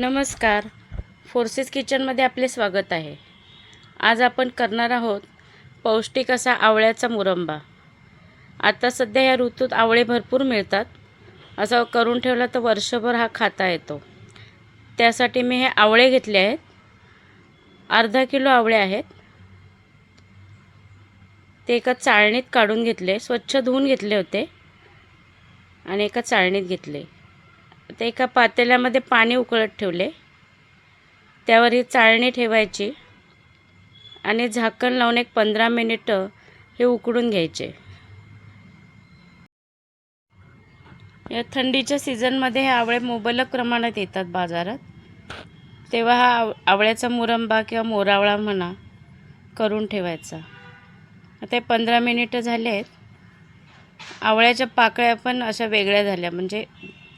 नमस्कार. फोर्सेस किचनमध्ये आपले स्वागत आहे. आज आपण करणार आहोत पौष्टिक असा आवळ्याचा मुरंबा. आता सध्या या ऋतूत आवळे भरपूर मिळतात. असं करून ठेवला तर वर्षभर हा खाता येतो. त्यासाठी मी हे आवळे घेतले आहेत. अर्धा किलो आवळे आहेत. ते एका चाळणीत काढून घेतले स्वच्छ धुवून घेतले होते. आणि एका चाळणीत घेतले. ते एका पातेल्यामध्ये पाणी उकळत ठेवले. त्यावर ही चाळणी ठेवायची आणि झाकण लावून एक पंधरा मिनिटं हे उकडून घ्यायचे. या थंडीच्या सीझनमध्ये हे आवळे मुबलक प्रमाणात येतात बाजारात. तेव्हा हा आव आवळ्याचा मुरंबा किंवा मोरावळा म्हणा करून ठेवायचा. आता हे पंधरा मिनिटं झाले आहेत आवळ्याच्या पाकळ्या पण अशा वेगळ्या झाल्या. म्हणजे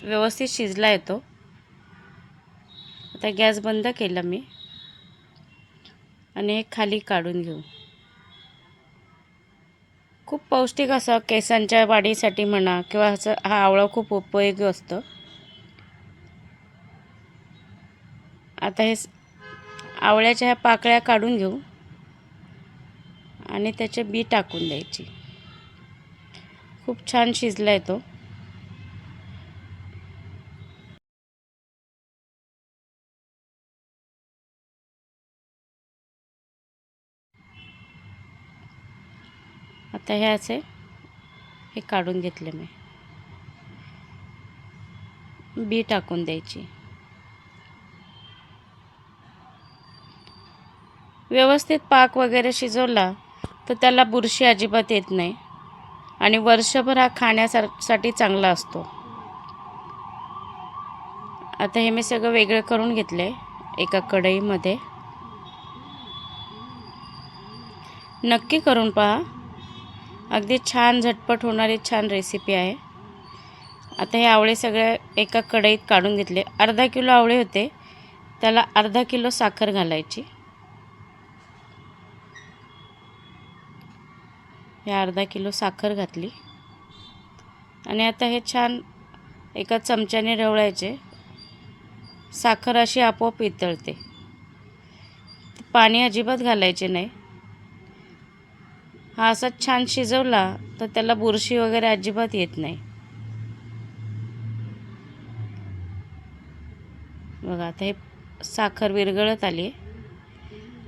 व्यवस्थित शिजला येतो. आता गॅस बंद केला मी. आणि हे खाली काढून घेऊ. खूप पौष्टिक असं केसांच्या वाढीसाठी म्हणा किंवा असं हा आवळा खूप उपयोगी असतो. आता हे आवळ्याच्या ह्या पाकळ्या काढून घेऊ. आणि त्याचे बी टाकून द्यायची. खूप छान शिजला येतो. आता हे असे हे काढून घेतले मी. बी टाकून द्यायची. व्यवस्थित पाक वगैरे शिजवला तर त्याला बुरशी अजिबात येत नाही आणि वर्षभर हा खाण्यासाठी चांगला असतो. आता हे मी सगळं वेगळं करून घेतले एका कढईमध्ये. नक्की करून पहा. अगदी छान झटपट होणारी छान रेसिपी आहे. आता हे आवळे सगळे एका कढईत काढून घेतले. अर्धा किलो आवळे होते. त्याला अर्धा किलो साखर घालायची. हे अर्धा किलो साखर घातली. आणि आता हे छान एका चमच्याने ढवळायचे साखर अशी आपोआप वितळते पाणी अजिबात घालायचे नाही. हा असा छान शिजवला तर त्याला बुरशी वगैरे अजिबात येत नाही. बघा आता हे साखर विरघळत आली आहे.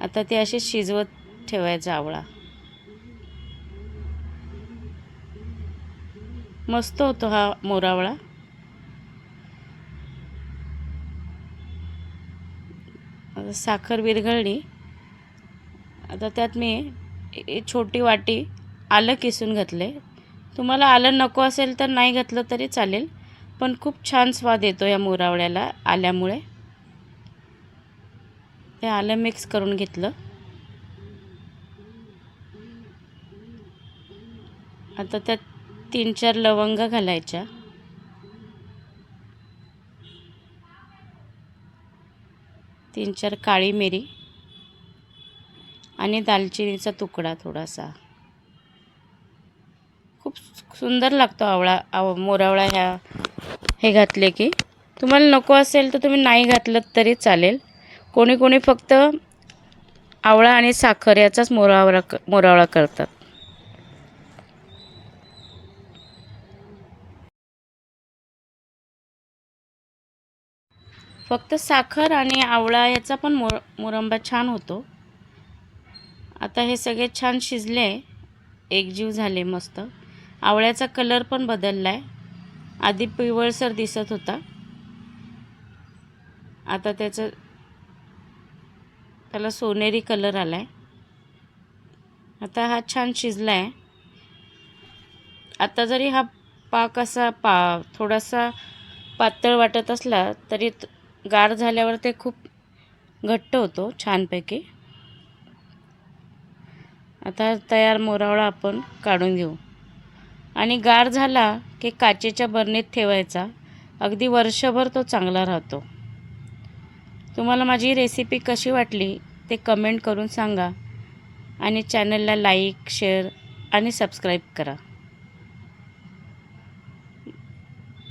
आता ते असे शिजवत ठेवायचा आवळा. मस्त होतो हा मोरावळा. साखर विरघळली. आता त्यात मी छोटी वाटी आलं किसून घातले तुम्हाला आलं नको असेल तर नाही घातलं तरी चालेल पण खूप छान स्वाद येतो या मोरावळ्याला आल्यामुळे. ते आलं मिक्स करून घेतलं. आता त्यात तीन चार लवंग घालायच्या. तीन चार काळी मिरी. आणि दालचिनीचा तुकडा थोडासा. खूप सुंदर लागतो आवळा आव मोरावळा ह्या. हे घातले की. तुम्हाला नको असेल तर तुम्ही नाही घातलं तरी चालेल. कोणी कोणी फक्त आवळा आणि साखर याचाच मोरावळा मोरावळा करतात. फक्त साखर आणि आवळा याचा पण मोर मुरंबा छान होतो. आता हे सगळे छान शिजले. एकजीव झाले मस्त. आवळ्याचा कलर पण बदलला आहे आधी पिवळसर दिसत होता. आता त्याचं त्याला सोनेरी कलर आला आहे आता हा छान शिजला आहे आता जरी हा पाक असा पा थोडासा पातळ वाटत असला तरी गार झाल्यावर ते खूप घट्ट होतो छानपैकी. आता तयार मोरावळा आपण काढून घेऊ. आणि गार झाला की काचेच्या बरणीत ठेवायचा. अगदी वर्षभर तो चांगला राहतो. तुम्हाला माझी रेसिपी कशी वाटली ते कमेंट करून सांगा. आणि चॅनलला लाईक शेअर आणि सबस्क्राईब करा.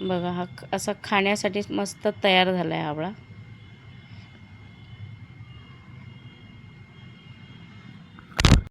बघा हा असा खाण्यासाठी मस्त तयार झाला आहे आवळा